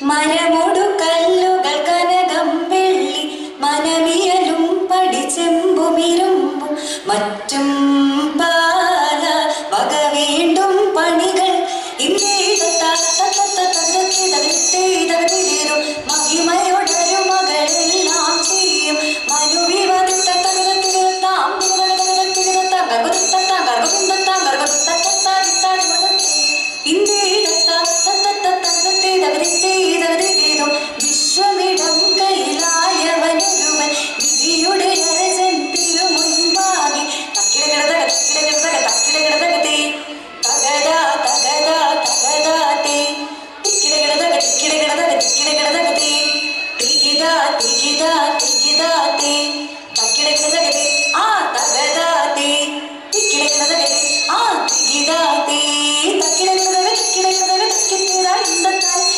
മനമോടു കല്ലുകൾ കനകം വെള്ളി മനമിയലും പടിച്ചെമ്പുമിരുമ്പും മറ്റും சிராத்தே தக்கிடக்கதவை கிடக்கதவை தக்கித்தேரா இந்த தாய்